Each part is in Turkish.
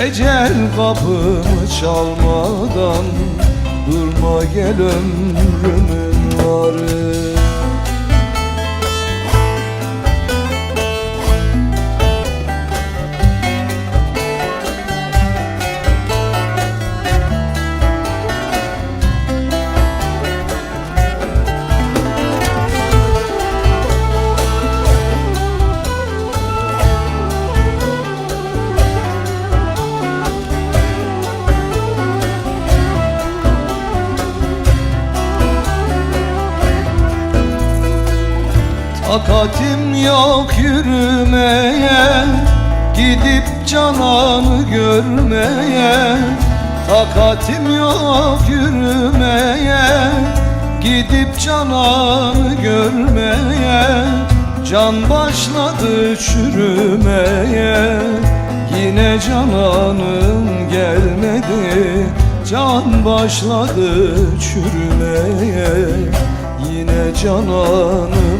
Ecel kapımı çalmadan Durma gel ömrümün varı Takatim yok yürümeye Gidip cananı görmeye. Takatim yok yürümeye Gidip cananı görmeye. Can başladı çürümeye Yine cananım gelmedi. Can başladı çürümeye Yine cananım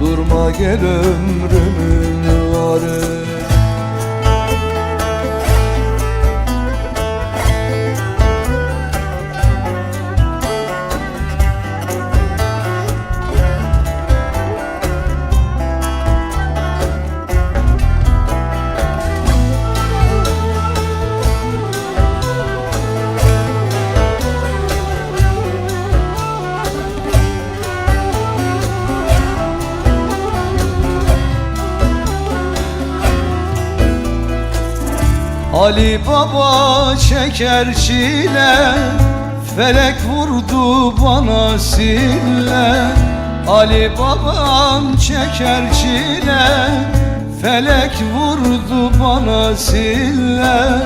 Durma gel ömrümün varı Ali Baba çeker çile Felek vurdu bana sille. Ali babam çeker çile Felek vurdu bana sille.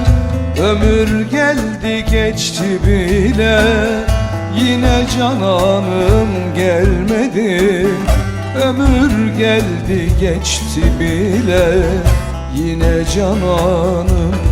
Ömür geldi geçti bile Yine cananım gelmedi. Ömür geldi geçti bile Yine cananım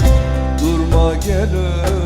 gel